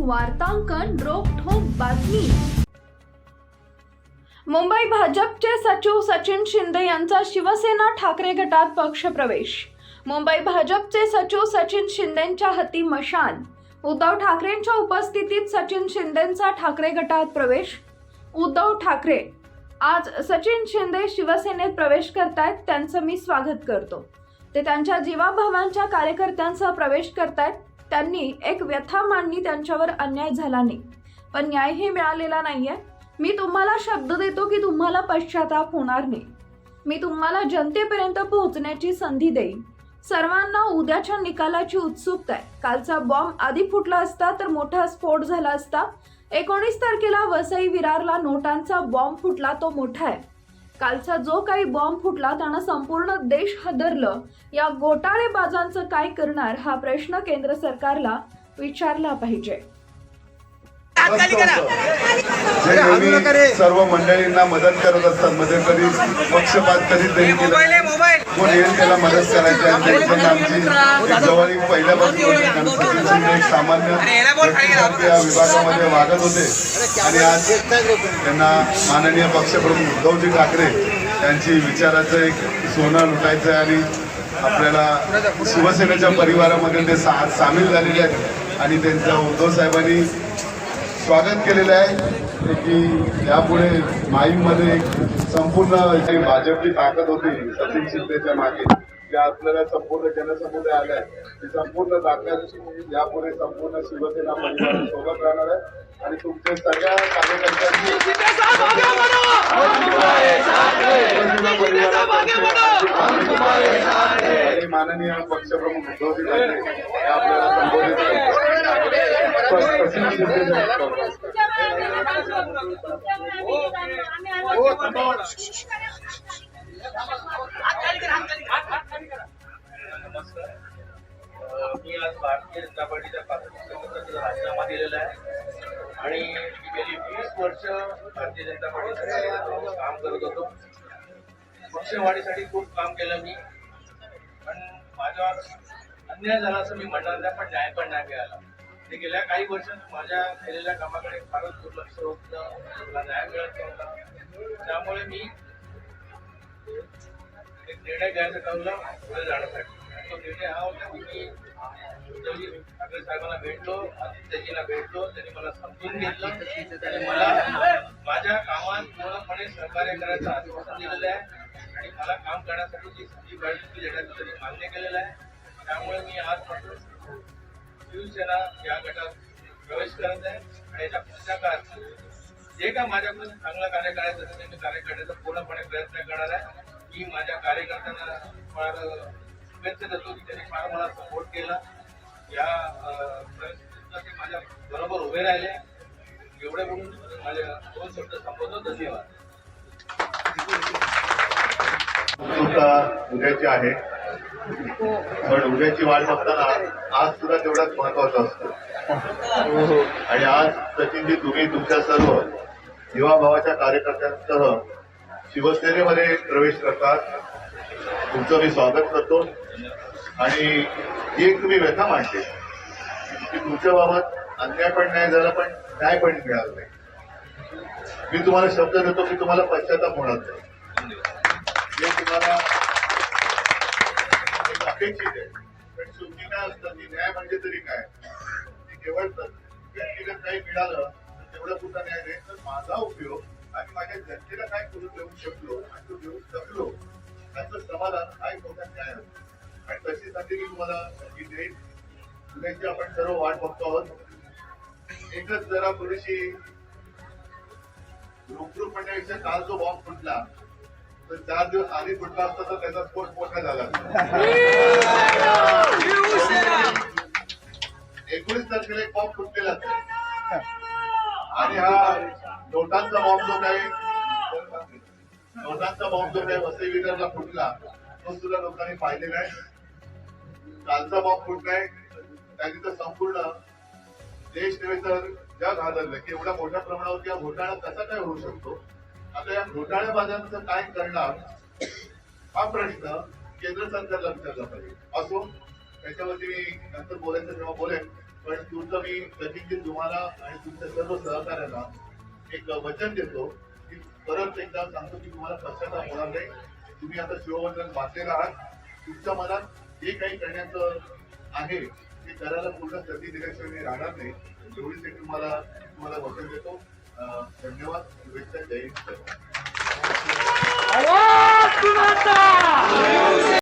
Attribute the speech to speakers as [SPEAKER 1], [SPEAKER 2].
[SPEAKER 1] वार्तांकन रोखोक बातमी. मुंबई भाजपचे सचिव सचिन शिंदे यांचा शिवसेना ठाकरे गटात पक्षप्रवेश. मुंबई भाजपचे सचिव सचिन शिंदेंच्या हाती मशाल उद्धव ठाकरेंच्या उपस्थितीत सचिन शिंदेंचा ठाकरे गटात प्रवेश. उद्धव ठाकरे आज सचिन शिंदे शिवसेनेत प्रवेश करतायत त्यांचं मी स्वागत करतो. ते त्यांच्या जीवाभावांच्या कार्यकर्त्यांसह प्रवेश करतायत. त्यांनी एक व्यथा मांडणी त्यांच्यावर अन्याय झाला नाही. पण न्यायही मिळालेला नाहीये. मी तुम्हाला शब्द देतो की तुम्हाला पश्चाताप होणार नाही. मी तुम्हाला जनतेपर्यंत पोहोचण्याची संधी देईन. सर्वांना उद्याच्या निकालाची उत्सुकता आहे. कालचा बॉम्ब आधी फुटला असता तर मोठा स्फोट झाला असता एकोणीस तारखेला वसई विरारला नोटांचा बॉम्ब फुटला तो मोठा आहे. कालचा जो काही बॉम्ब फुटला त्यानं संपूर्ण देश हादरलं. या घोटाळेबाजांचं काय करणार हा प्रश्न केंद्र सरकारला विचारला पाहिजे.
[SPEAKER 2] नेहमी सर्व मंडळींना मदत करत असतात. मध्ये कधी पक्षपात कधीच नाही. कोण येईल त्याला मदत करायची आणि त्यांच्यात आमची एक जवळीक पहिल्यापासून शिंदे एक सामान्य या विभागामध्ये वागत होते. आणि आज त्यांना माननीय पक्षप्रमुख उद्धवजी ठाकरे यांची विचाराचं एक सोनं लुटायचं आहे आणि आपल्याला शिवसेनेच्या परिवारामध्ये ते सा सामील झालेले आहेत. आणि त्यांचं उद्धव साहेबांनी स्वागत केलेलं आहे. की यापुढे एक संपूर्ण जी भाजपची ताकद होती सचिन शिंदेच्या मागे. त्या आपल्याला संपूर्ण जनसमुदाय आलाय ती संपूर्ण ताकद यापुढे संपूर्ण शिवसेना परिवार सोबत राहणार आहे. आणि तुमच्या सगळ्या कार्यकर्त्यांची माननीय पक्षप्रमुख उद्धवजी ठाकरे हे आपल्याला संबोधित
[SPEAKER 3] मी आज भारतीय जनता पार्टीच्या प्राथमिक राजीनामा दिलेला आहे आणि मी गेली वीस वर्ष भारतीय जनता पार्टीसाठी काम करत. होतो पक्षवाढीसाठी खूप काम केलं मी. माझ्यावर अन्याय झाला असं मी म्हणणार नाही पण न्याय पण नाही मिळाला. ते गेल्या काही वर्षात माझ्या केलेल्या कामाकडे फारच दुर्लक्ष होतं मला न्याय मिळत नव्हता. त्यामुळे मी एक निर्णय घ्यायचं ठरवलं पुढे जाण्यासाठी तो निर्णय हा होता की मी उद्धवजी ठाकरे साहेबांना भेटलो आदित्यजीला भेटलो त्यांनी मला समजून घेतलं. आणि मला माझ्या कामात पूर्णपणे सहकार्य करायचं आश्वासन दिलेलं आहे. मला काम करण्यासाठी जी संधी पाहिजे ती मान्य केलेलं आहे. त्यामुळे मी आजपासून शिवसेना या गटात प्रवेश करत आहे आणि याच्या पुढच्या काळात जे काय माझ्याकडून चांगलं कार्य करायचं असेल मी कार्य करण्याचा पूर्णपणे प्रयत्न करणार आहे. मी माझ्या कार्यकर्त्यांना फार शुभेच्छा देतो की त्यांनी फार मला सपोर्ट केला. या अं, ते माझ्या बरोबर उभे राहिले. एवढे म्हणून माझ्या दोन शब्द संबोधतो धन्यवाद.
[SPEAKER 2] उद्याची आहे. पण उद्याची वाट बघताना आज सुद्धा तेवढाच महत्त्वाचा असतो. आणि आज सचिनजी तुम्ही तुमच्या सर्व युवाभावाच्या कार्यकर्त्यांसह शिवसेनेमध्ये प्रवेश करतात. तुमचं मी स्वागत करतो. आणि ही एक तुम्ही व्यथा मांडते की तुमच्या बाबत अन्याय पण नाही झाला पण न्याय पण मिळाला नाही. मी तुम्हाला शब्द देतो की तुम्हाला पश्चाताप होणार नाही. तुम्हाला अपेक्षित आहे. पण शेवटी काय असतं की न्याय म्हणजे तरी काय? की केवळ व्यक्तीला काही मिळालं तर तेवढं सुद्धा न्याय नाही. तर माझा उपयोग आणि माझ्या जनतेला काय करून देऊ शकलो आणि तो देऊ शकलो त्याचं समाधान हा एक मोठा न्याय असतो आणि तशी संधी मी तुम्हाला नक्की देईन. पुण्याची आपण सर्व वाट बघतो आहोत. एकच जरा थोडीशी रुखरुख म्हणण्यापेक्षा काल जो बॉम्ब फुटला तर चार दिवस आधी फुटला असता तर त्याचा स्फोट मोठा झाला. एकोणीस तारखेला एक बॉम्ब फुटलेला असेल. आणि हा नोटांचा बॉम्ब जो काही नोटांचा बॉम्ब जो काही वसई विदर्भला फुटला तो सुद्धा लोकांनी पाहिलेला आहे. कालचा बॉम्ब फुटलाय त्याने तर संपूर्ण देश नव्हे तर जग हादरलं की एवढ्या मोठ्या प्रमाणावरती हा घोटाळा कसा काय होऊ शकतो? आता या घोटाळ्याबाजांचं काय करणार? हा प्रश्न केंद्र सरकार विचारला पाहिजे. असो त्याच्यावरती मी नंतर बोलायचं तेव्हा बोलेन
[SPEAKER 4] पण तुमचं मी प्रतिक्रिया तुम्हाला आणि तुमच्या सर्व सहकार्यांना एक वचन देतो की परत एकदा सांगतो की तुम्हाला पश्चाताप होणार नाही. तुम्ही आता शिववचन वाचलेलं आहात. तुमच्या मनात जे काही करण्याचं आहे ते करायला पूर्ण संधी दिल्याशिवाय मी राहणार नाही. एवढीच एक तुम्हाला तुम्हाला वचन देतो. धन्यवाद. शुभेच्छा. जय हिंद.